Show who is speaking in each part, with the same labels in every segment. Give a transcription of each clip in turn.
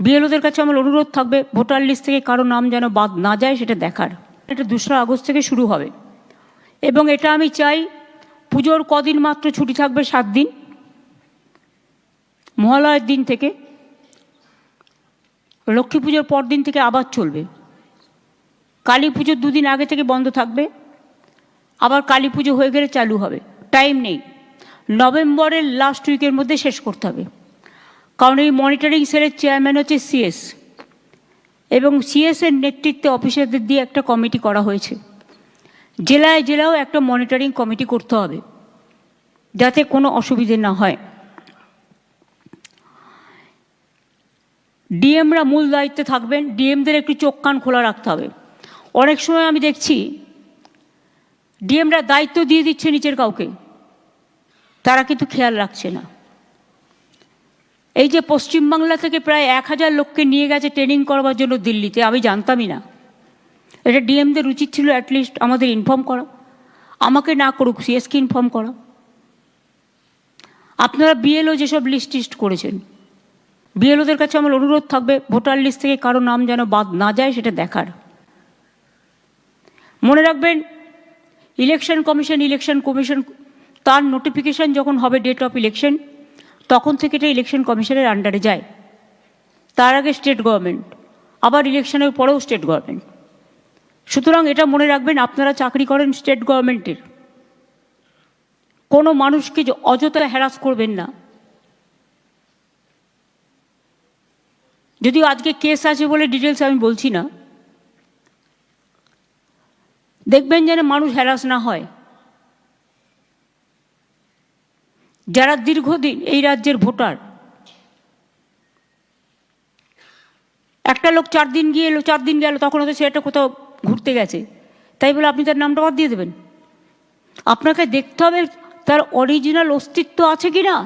Speaker 1: বিএলওদের কাছে আমার অনুরোধ থাকবে, ভোটার লিস্ট থেকে কারও নাম যেন বাদ না যায় সেটা দেখার। এটা দোসরা আগস্ট থেকে শুরু হবে। এবং এটা আমি চাই, পুজোর কদিন মাত্র ছুটি থাকবে সাত দিন, মহালয়ের দিন থেকে। লক্ষ্মী পুজোর পর দিন থেকে আবার চলবে। কালী পুজোর দুদিন আগে থেকে বন্ধ থাকবে। আবার কালী পুজো হয়ে গেলে চালু হবে। টাইম নেই। নভেম্বরের লাস্ট উইকের মধ্যে শেষ করতে হবে। কারণ এই মনিটরিং সেলের চেয়ারম্যান হচ্ছে সিএস এবং সিএস এর নেতৃত্বে অফিসারদের দিয়ে একটা কমিটি করা হয়েছে। জেলায় জেলাও একটা মনিটরিং কমিটি করতে হবে, যাতে কোনো অসুবিধে না হয়। ডিএমরা মূল দায়িত্বে থাকবেন ডিএমদের একটু চোখ কান খোলা রাখতে হবে। অনেক সময় আমি দেখছি ডিএমরা দায়িত্ব দিয়ে দিচ্ছে নিচের কাউকে, তারা কিন্তু খেয়াল রাখছে না। এই যে পশ্চিমবাংলা থেকে প্রায় এক হাজার লোককে নিয়ে গেছে ট্রেনিং করবার জন্য দিল্লিতে, আমি জানতামই না। এটা ডিএমদের উচিত ছিল অ্যাটলিস্ট আমাদের ইনফর্ম করা। আমাকে না করুক সিএসকে ইনফর্ম করা। আপনারা বিএলও যেসব লিস্ট টিস্ট করেছেন বিএলওদের কাছে আমার অনুরোধ থাকবে, ভোটার লিস্ট থেকে কারও নাম যেন বাদ না যায়, সেটা দেখার। মনে রাখবেন ইলেকশন কমিশন ইলেকশন কমিশন তার নোটিফিকেশন যখন হবে ডেট অফ ইলেকশন তখন থেকে এটা ইলেকশন কমিশনের আন্ডারে যায়। তার আগে স্টেট গভর্নমেন্ট আবার ইলেকশনের পরেও স্টেট গভর্নমেন্ট সুতরাং এটা মনে রাখবেন, আপনারা চাকরি করেন স্টেট গভর্নমেন্টের কোনো মানুষকে অযথা হ্যারাস করবেন না। যদিও আজকে কেস আছে বলে ডিটেলস আমি বলছি না। দেখবেন যেন মানুষ হ্যারাস না হয়। যারা দীর্ঘদিন এই রাজ্যের ভোটার, একটা লোক চার দিন গিয়ে এলো, চার দিন গেল, তখন হয়তো সেটা কোথাও ঘুরতে গেছে। তাই বলে আপনি তার নামটা বাদ দিয়ে দেবেন। আপনাকে দেখতে হবে তার অরিজিনাল অস্তিত্ব আছে কি না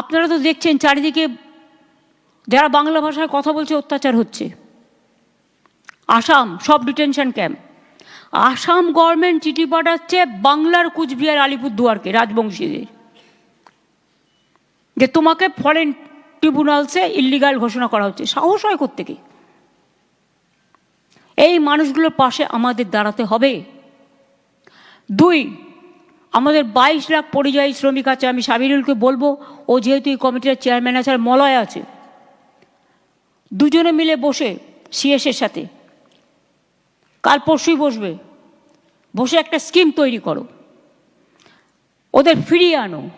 Speaker 1: আপনারা তো দেখছেন চারিদিকে যারা বাংলা ভাষায় কথা বলছে, অত্যাচার হচ্ছে। আসাম, সব ডিটেনশন ক্যাম্প আসাম গভর্নমেন্ট চিঠি পাঠাচ্ছে বাংলার কুচবিহার, আলিপুরদুয়ারকে রাজবংশীদের যে তোমাকে ফরেন ট্রিব্যুনালসে ইল্লিগাল ঘোষণা করা হচ্ছে, সাহস হয় কোত্থেকে? এই মানুষগুলোর পাশে আমাদের দাঁড়াতে হবে। দুই, আমাদের বাইশ লাখ পরিযায়ী শ্রমিক আছে, আমি সাবিরুলকে বলব, ও যেহেতু এই কমিটির চেয়ারম্যান আছে আর মলয় আছে। দুজনে মিলে বসে সিএসের সাথে। কাল পরশুই বসবে। বসে একটা স্কিম তৈরি করো। ওদের ফিরিয়ে আনো।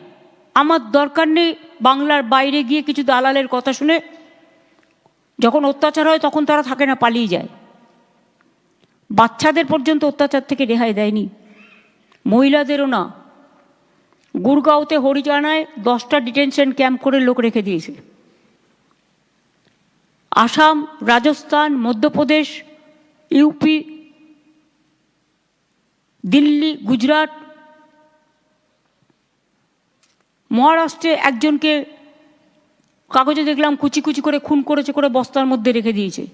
Speaker 1: আমার দরকার নেই বাংলার বাইরে গিয়ে কিছু দালালের কথা শুনে যখন অত্যাচার হয় তখন তারা থাকে না, পালিয়ে যায়। বাচ্চাদের পর্যন্ত অত্যাচার থেকে রেহাই দেয়নি। মহিলাদেরও না। গুরগাঁওতে হরিজানায় দশটা ডিটেনশন ক্যাম্প করে লোক রেখে দিয়েছে। আসাম, রাজস্থান, মধ্যপ্রদেশ, ইউপি দিল্লি, গুজরাট, মহারাষ্ট্রে একজনকে কাগজে দেখলাম কুচি কুচি করে, খুন করেছে, করে বস্তার মধ্যে রেখে দিয়েছে।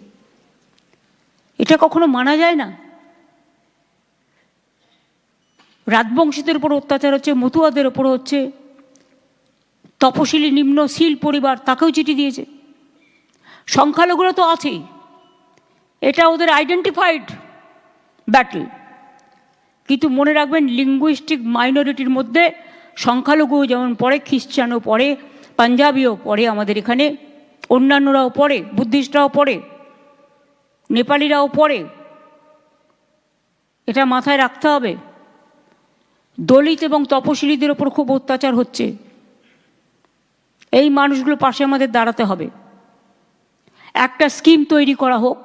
Speaker 1: এটা কখনো মানা যায় না? রাজবংশীদের উপর অত্যাচার হচ্ছে, মতুয়াদের ওপর হচ্ছে, তপশিলি নিম্ন শীল পরিবার তাকেও চিঠি দিয়েছে। সংখ্যালঘুরা তো আছেই। এটা ওদের আইডেন্টিফাইড ব্যাটল কিন্তু মনে রাখবেন লিঙ্গুইস্টিক মাইনরিটির মধ্যে সংখ্যালঘু যেমন পড়ে, খ্রিস্টানও পড়ে, পাঞ্জাবিও পড়ে আমাদের এখানে, অন্যান্যরাও পড়ে, বুদ্ধিস্টরাও পড়ে, নেপালিরাও পড়ে। এটা মাথায় রাখতে হবে। দলিত এবং তপশিলীদের ওপর খুব অত্যাচার হচ্ছে। এই মানুষগুলো পাশে আমাদের দাঁড়াতে হবে। একটা স্কিম তৈরি করা হোক,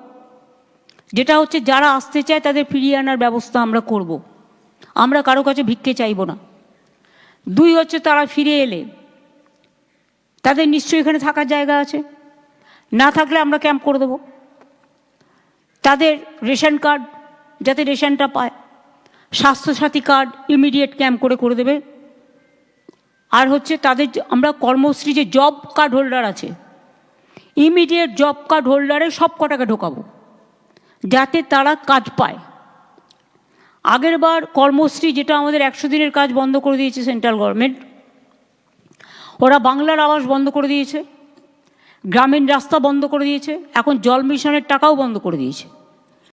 Speaker 1: যেটা হচ্ছে যারা আসতে চায় তাদের ফিরিয়ে আনার ব্যবস্থা আমরা করব। আমরা কারও কাছে ভিক্ষে চাইব না। দুই হচ্ছে তারা ফিরে এলে। তাদের নিশ্চয়ই এখানে থাকার জায়গা আছে। না থাকলে আমরা ক্যাম্প করে দেবো। তাদের রেশন কার্ড যাতে রেশনটা পায়, স্বাস্থ্যসাথী কার্ড ইমিডিয়েট ক্যাম্প করে করে দেবে। আর হচ্ছে তাদের আমরা কর্মশ্রী যে জব কার্ড হোল্ডার আছে ইমিডিয়েট জব কার্ড হোল্ডারে সব কটাকে ঢোকাবো। যাতে তারা কাজ পায়। আগের বার কর্মশ্রী যেটা আমাদের একশো দিনের কাজ বন্ধ করে দিয়েছে সেন্ট্রাল গভর্নমেন্ট, ওরা বাংলার আবাস বন্ধ করে দিয়েছে, গ্রামীণ রাস্তা বন্ধ করে দিয়েছে, এখন জল মিশনের টাকাও বন্ধ করে দিয়েছে।